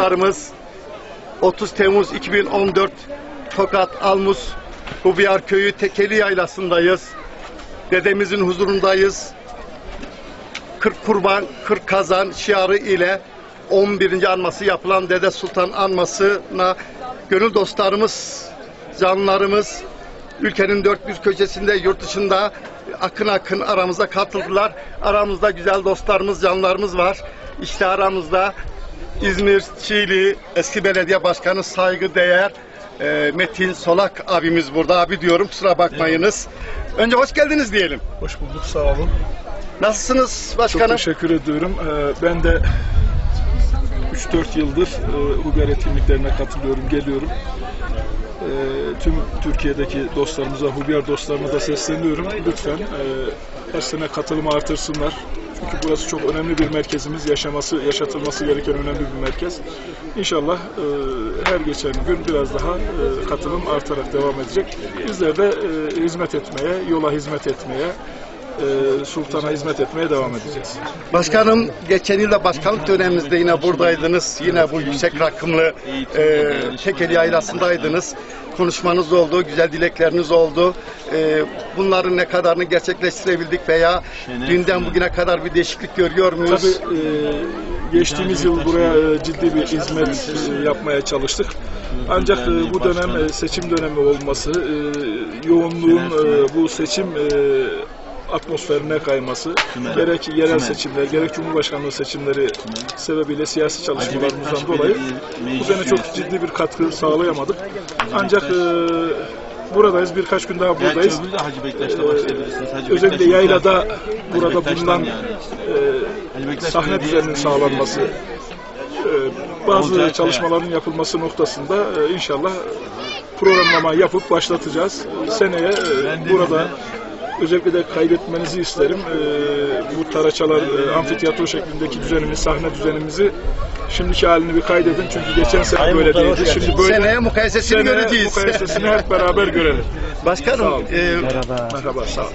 dostlarımız 30 Temmuz 2014 Tokat Almus Hubiyar Köyü Tekeli Yaylası'ndayız. Dedemizin huzurundayız. 40 kurban, 40 kazan şiarı ile 11. anması yapılan Dede Sultan anmasına gönül dostlarımız, canlarımız ülkenin dört bir köşesinde, yurt dışında akın akın aramıza katıldılar. Aramızda güzel dostlarımız, canlarımız var. İşte aramızda İzmir Çiğli eski belediye başkanı saygıdeğer e, Metin Solak abimiz burada. Abi diyorum kusura bakmayınız. Önce hoş geldiniz diyelim. Hoş bulduk, sağ olun. Nasılsınız Çok başkanım? teşekkür ediyorum. Ee, ben de 3-4 yıldır e, Huber etkinliklerine katılıyorum, geliyorum. Ee, tüm Türkiye'deki dostlarımıza, Huber dostlarına da sesleniyorum. Lütfen e, her sene katılımı artırsınlar. Çünkü burası çok önemli bir merkezimiz. Yaşaması, yaşatılması gereken önemli bir merkez. İnşallah e, her geçen gün biraz daha e, katılım artarak devam edecek. Bizler de e, hizmet etmeye, yola hizmet etmeye, e, sultana hizmet etmeye devam edeceğiz. Başkanım geçen yılda başkanlık döneminizde yine buradaydınız. Yine bu yüksek rakımlı e, Tekeli Yaylası'ndaydınız. Konuşmanız oldu, güzel dilekleriniz oldu. E, bunların ne kadarını gerçekleştirebildik veya dünden bugüne kadar bir değişiklik görüyor muyuz? Tabii e, geçtiğimiz yıl buraya e, ciddi bir hizmet e, yapmaya çalıştık. Ancak e, bu dönem e, seçim dönemi olması, e, yoğunluğun e, bu seçim e, atmosferine kayması, gerek yerel seçimler, gerek Cumhurbaşkanlığı seçimleri sebebiyle siyasi çalışmalarımızdan dolayı bu sene çok ciddi bir katkı sağlayamadık. Ancak e, buradayız, birkaç gün daha buradayız. De Hacı Bektaş'ta başlayabilirsiniz. Hacı Özellikle Bektaş'ın yaylada burada bulunan yani. e, sahne düzeninin sağlanması, e, bazı Olacak çalışmaların yapılması noktasında e, inşallah programlama yapıp başlatacağız. E, Seneye e, burada özellikle de kaydetmenizi isterim. E, bu Taraçalar e, amfiteyatro şeklindeki düzenimiz, sahne düzenimizi şimdiki halini bir kaydedin. Çünkü geçen sene böyle değildi. Şimdi böyle Seneye mukayesesini seneye göreceğiz. mukayesesini hep beraber görelim. Sağ Başkanım olun. e, Merhaba, sağ olun.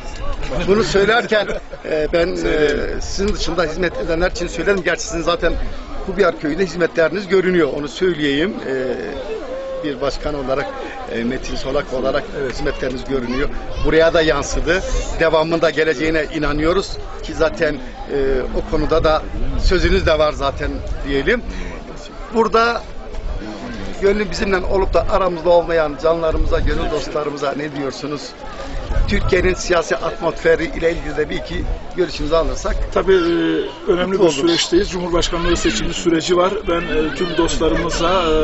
Bunu söylerken e, ben e, sizin dışında hizmet edenler için söyledim. Gerçi sizin zaten Hubiyar Köyü'nde hizmetleriniz görünüyor. Onu söyleyeyim. E, bir başkan olarak, e, Metin Solak olarak hizmetleriniz görünüyor. Buraya da yansıdı. Devamında geleceğine inanıyoruz ki zaten e, o konuda da sözünüz de var zaten diyelim. Burada gönlü bizimle olup da aramızda olmayan canlarımıza, gönül dostlarımıza ne diyorsunuz? Türkiye'nin siyasi atmosferi ile ilgili de bir iki görüşünüzü alırsak. Tabii e, önemli bir Olur. süreçteyiz. Cumhurbaşkanlığı seçimi süreci var. Ben e, tüm dostlarımıza e,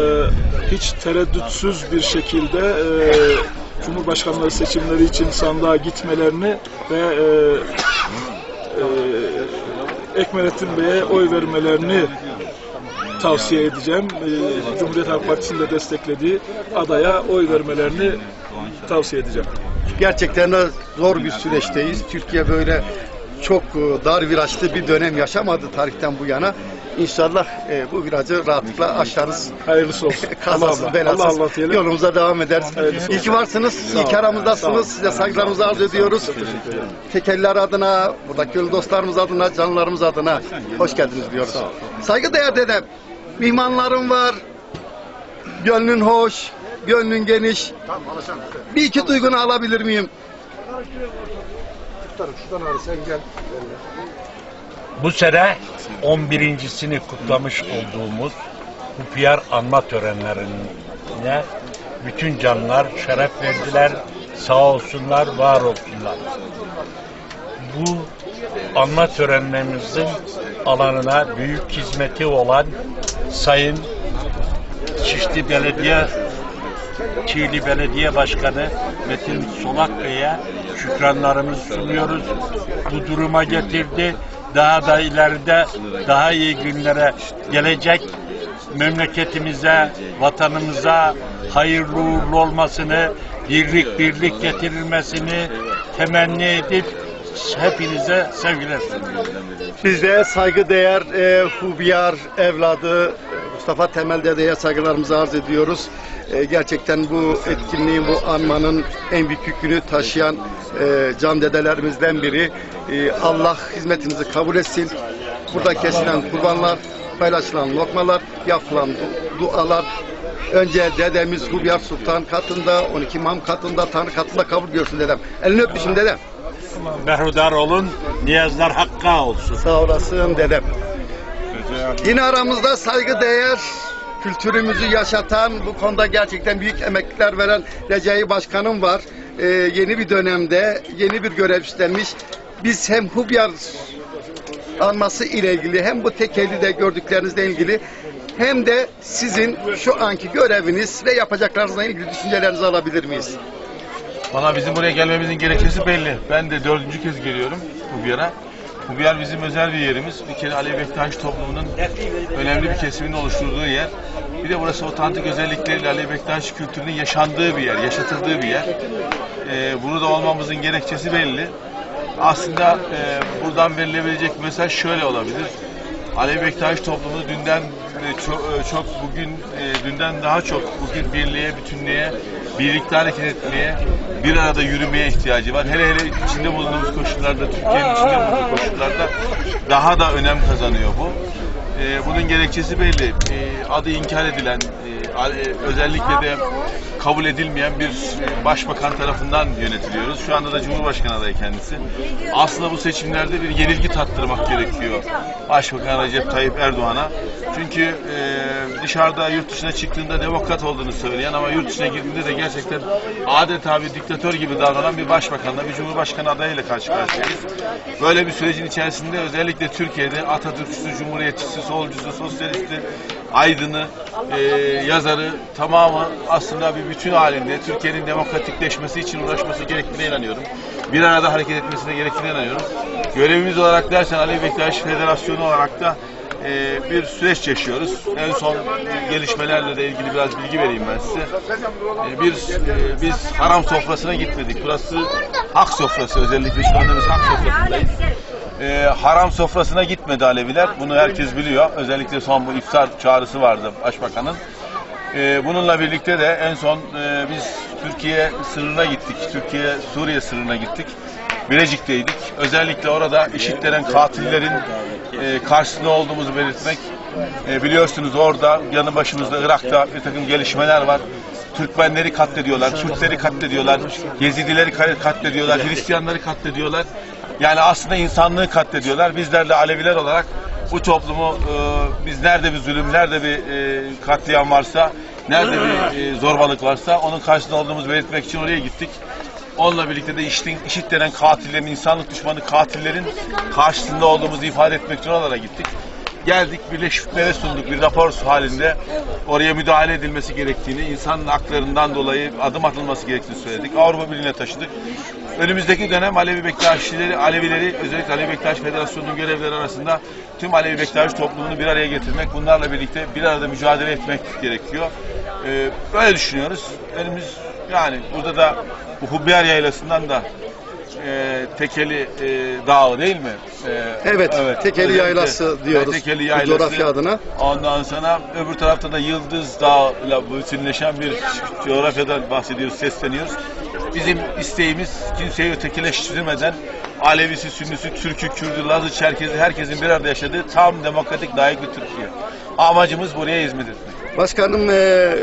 hiç tereddütsüz bir şekilde e, Cumhurbaşkanlığı seçimleri için sandığa gitmelerini ve e, e, Ekmelettin Bey'e oy vermelerini tavsiye edeceğim. E, Cumhuriyet Halk Partisi'nin de desteklediği adaya oy vermelerini tavsiye edeceğim. Gerçekten de zor bir süreçteyiz. Türkiye böyle çok e, dar virajlı bir dönem yaşamadı tarihten bu yana. İnşallah e, bu virajı rahatlıkla aşarız. Hayırlısı olsun. Kazasız Allah belasız Allah Allah yolumuza devam ederiz. Hayırlısı İyi ki varsınız, iyi ki aramızdasınız. Size saygılarımızı arz ediyoruz. Tekeller adına, buradaki yol dostlarımız adına, canlarımız adına hoş geldiniz diyoruz. Saygıdeğer dedem, mihmanlarım var, gönlün hoş, gönlün geniş. Bir iki duygunu alabilir miyim? Bu sene 11.sini kutlamış olduğumuz Hupiyar anma törenlerine bütün canlar şeref verdiler. Sağ olsunlar, var olsunlar. Bu anma törenlerimizin alanına büyük hizmeti olan Sayın Şişli Belediye Çiğli Belediye Başkanı Metin Solak Bey'e şükranlarımızı sunuyoruz. Bu duruma getirdi. Daha da ileride daha iyi günlere gelecek memleketimize, vatanımıza hayırlı uğurlu olmasını, birlik birlik getirilmesini temenni edip hepinize sevgiler sunuyorum. Biz de saygıdeğer e, Hubiyar evladı e, Mustafa Temel Dede'ye saygılarımızı arz ediyoruz. E, gerçekten bu etkinliğin, bu anmanın en büyük yükünü taşıyan e, can dedelerimizden biri. E, Allah hizmetinizi kabul etsin. Burada kesilen kurbanlar paylaşılan lokmalar, yapılan du- dualar, önce dedemiz Hubiyar Sultan katında, 12 imam katında, Tanrı katında kabul görsün dedem. Elini öpmüşüm dedem. Berhudar olun, niyazlar hakka olsun. Sağ olasın dedem. Yine aramızda saygıdeğer kültürümüzü yaşatan, bu konuda gerçekten büyük emekler veren Recai Başkanım var. Ee, yeni bir dönemde yeni bir görev üstlenmiş. Biz hem Hubyar anması ile ilgili hem bu tekeli de gördüklerinizle ilgili hem de sizin şu anki göreviniz ve yapacaklarınızla ilgili düşüncelerinizi alabilir miyiz? Valla bizim buraya gelmemizin gerekçesi belli. Ben de dördüncü kez geliyorum Hubiyar'a. Hubiyar bizim özel bir yerimiz. Bir kere Alevi Bektaş toplumunun önemli bir kesiminin oluşturduğu yer. Bir de burası otantik özellikleriyle Alevi Bektaş kültürünün yaşandığı bir yer, yaşatıldığı bir yer. Ee, burada olmamızın gerekçesi belli. Aslında e, buradan verilebilecek mesaj şöyle olabilir. Alevi Bektaş toplumu dünden e, çok, e, çok bugün e, dünden daha çok bugün birliğe, bütünlüğe, birlikte hareket etmeye, bir arada yürümeye ihtiyacı var. Hele hele içinde bulunduğumuz koşullarda, Türkiye'nin içinde bulunduğu koşullarda daha da önem kazanıyor bu. E, bunun gerekçesi belli. E, adı inkar edilen, e, e, özellikle de kabul edilmeyen bir başbakan tarafından yönetiliyoruz. Şu anda da Cumhurbaşkanı adayı kendisi. Aslında bu seçimlerde bir yenilgi tattırmak gerekiyor Başbakan Recep Tayyip Erdoğan'a. Çünkü e, dışarıda yurt dışına çıktığında demokrat olduğunu söyleyen ama yurt dışına girdiğinde de gerçekten adeta bir diktatör gibi davranan bir başbakanla bir cumhurbaşkanı adayıyla karşı karşıyayız. Böyle bir sürecin içerisinde özellikle Türkiye'de Atatürkçüsü, Cumhuriyetçisi, solcusu, sosyalisti, aydını, e, yazarı tamamı aslında bir bütün halinde Türkiye'nin demokratikleşmesi için uğraşması gerektiğine inanıyorum. Bir arada hareket etmesine gerektiğine inanıyorum. Görevimiz olarak dersen Ali Bektaş Federasyonu olarak da e, bir süreç yaşıyoruz. En son gelişmelerle de ilgili biraz bilgi vereyim ben size. E, bir e, biz haram sofrasına gitmedik. Burası hak sofrası özellikle şu anda hak sofrasındayız. E, haram sofrasına gitmedi Aleviler. Bunu herkes biliyor. Özellikle son bu iftar çağrısı vardı Başbakan'ın. E, bununla birlikte de en son e, biz Türkiye sınırına gittik. Türkiye Suriye sınırına gittik. Bilecik'teydik. Özellikle orada IŞİD denen katillerin e, karşısında olduğumuzu belirtmek. E, biliyorsunuz orada yanı başımızda Irak'ta bir takım gelişmeler var. Türkmenleri katlediyorlar, Kürtleri katlediyorlar, Yezidileri katlediyorlar, Hristiyanları katlediyorlar. Yani aslında insanlığı katlediyorlar. Bizler de Aleviler olarak bu toplumu e, biz nerede bir zulüm, nerede bir e, katliam varsa, nerede bir e, zorbalık varsa onun karşısında olduğumuzu belirtmek için oraya gittik. Onunla birlikte de IŞİD'in, IŞİD denen katillerin, insanlık düşmanı katillerin karşısında olduğumuzu ifade etmek için oralara gittik. Geldik Birleşmiş sunduk bir rapor halinde oraya müdahale edilmesi gerektiğini, insan haklarından dolayı adım atılması gerektiğini söyledik. Avrupa Birliği'ne taşıdık. Önümüzdeki dönem Alevi Bektaşileri, Alevileri, özellikle Alevi Bektaş Federasyonu'nun görevleri arasında tüm Alevi Bektaş toplumunu bir araya getirmek, bunlarla birlikte bir arada mücadele etmek gerekiyor. Ee, böyle düşünüyoruz. Önümüz yani burada da bu Hubbiyar Yaylası'ndan da e, Tekeli e, Dağı değil mi? E, Evet, Tekeli özellikle- Yaylası diyoruz Tekeli bu Yaylası. coğrafya adına. Ondan sonra öbür tarafta da Yıldız Dağı'yla bütünleşen bir coğrafyadan bahsediyoruz, sesleniyoruz. Bizim isteğimiz kimseyi ötekileştirmeden Alevisi, Sünnisi, Türkü, Kürdü, Lazı, Çerkezi herkesin bir arada yaşadığı tam demokratik, layık bir Türkiye. Amacımız buraya hizmet etmek. Başkanım eee,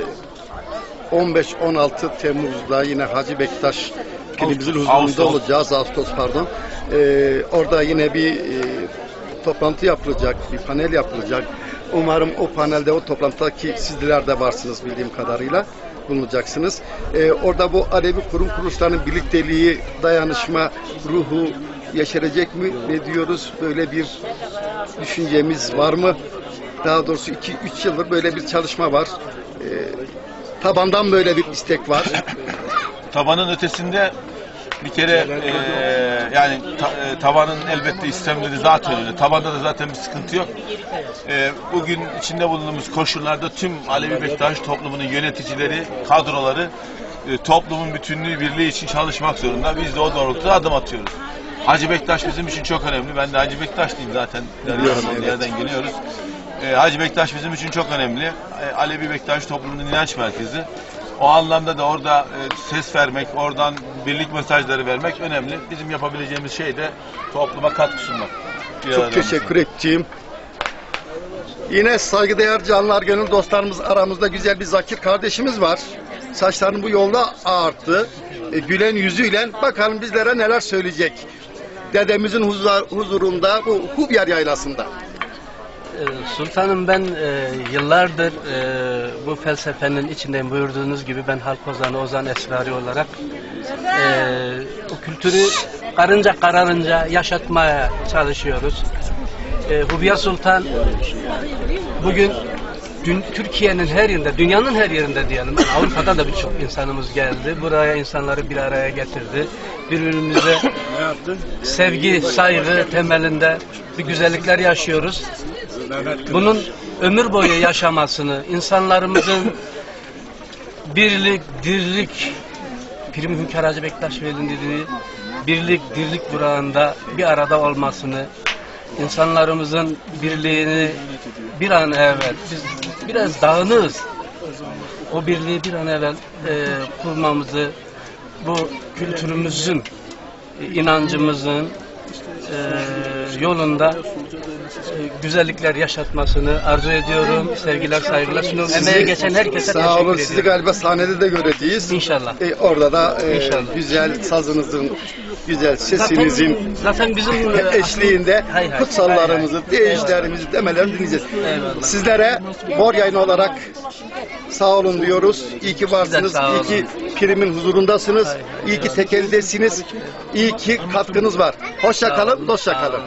15-16 Temmuz'da yine Hacı Bektaş kilimizin huzurunda olacağız. Ağustos pardon. Eee, orada yine bir eee, toplantı yapılacak, bir panel yapılacak. Umarım o panelde, o toplantıda ki sizler de varsınız bildiğim kadarıyla bulunacaksınız. Eee, orada bu Alevi kurum kuruluşlarının birlikteliği, dayanışma ruhu yeşerecek mi? Ne diyoruz? Böyle bir düşüncemiz var mı? Daha doğrusu 2-3 yıldır böyle bir çalışma var. Ee, tabandan böyle bir istek var. tabanın ötesinde bir kere eee, yani ta- e, tavanın elbette istemleri zaten öyle. Tabanda da zaten bir sıkıntı yok. Eee, bugün içinde bulunduğumuz koşullarda tüm Alevi Bektaş toplumunun yöneticileri, kadroları e, toplumun bütünlüğü, birliği için çalışmak zorunda. Biz de o doğrultuda adım atıyoruz. Hacı Bektaş bizim için çok önemli. Ben de Hacı Bektaşlıyım zaten. Biliyorum, evet. yerden geliyoruz. E, Hacı Bektaş bizim için çok önemli. E, Alevi Bektaş toplumunun inanç merkezi. O anlamda da orada e, ses vermek, oradan birlik mesajları vermek önemli. Bizim yapabileceğimiz şey de topluma katkı sunmak. Bir Çok teşekkür ettiğim Yine saygıdeğer canlar gönül dostlarımız aramızda güzel bir Zakir kardeşimiz var. Saçlarını bu yolda ağarttı. E, gülen yüzüyle bakalım bizlere neler söyleyecek. Dedemizin huzur- huzurunda bu Hubyar yaylasında. Ee, Sultanım ben e, yıllardır e, bu felsefenin içindeyim buyurduğunuz gibi ben halk ozanı, ozan esrarı olarak e, o kültürü karınca kararınca yaşatmaya çalışıyoruz. E, Hubya Sultan bugün dün, Türkiye'nin her yerinde, dünyanın her yerinde diyelim. Avrupa'da da birçok insanımız geldi. Buraya insanları bir araya getirdi. Birbirimize sevgi, saygı temelinde bir güzellikler yaşıyoruz. Bunun ömür boyu yaşamasını, insanlarımızın birlik, dirlik, Prim Hünkar Hacı Bektaş Veli'nin dediği birlik, dirlik burağında bir arada olmasını, insanlarımızın birliğini bir an evvel, biz biraz dağınığız. O birliği bir an evvel e, kurmamızı, bu kültürümüzün, inancımızın e, yolunda güzellikler yaşatmasını arzu ediyorum. Sevgiler, saygılar sunuyorum. Emeğe geçen herkese Sağ olun. Sizi galiba sahnede de göreceğiz. İnşallah. E, orada da e, İnşallah. güzel sazınızın, güzel sesinizin Zaten, zaten bizim e, eşliğinde Hay hay, kutsallarımızı, deyişlerimizi, demelerini dinleyeceğiz. Eyvallah. Sizlere Mor Yayın olarak sağ olun diyoruz. İyi ki varsınız. İyi ki primin huzurundasınız. Hay hay, İyi ki tekelidesiniz. İyi ki katkınız var. Hoşça kalın, dostça kalın.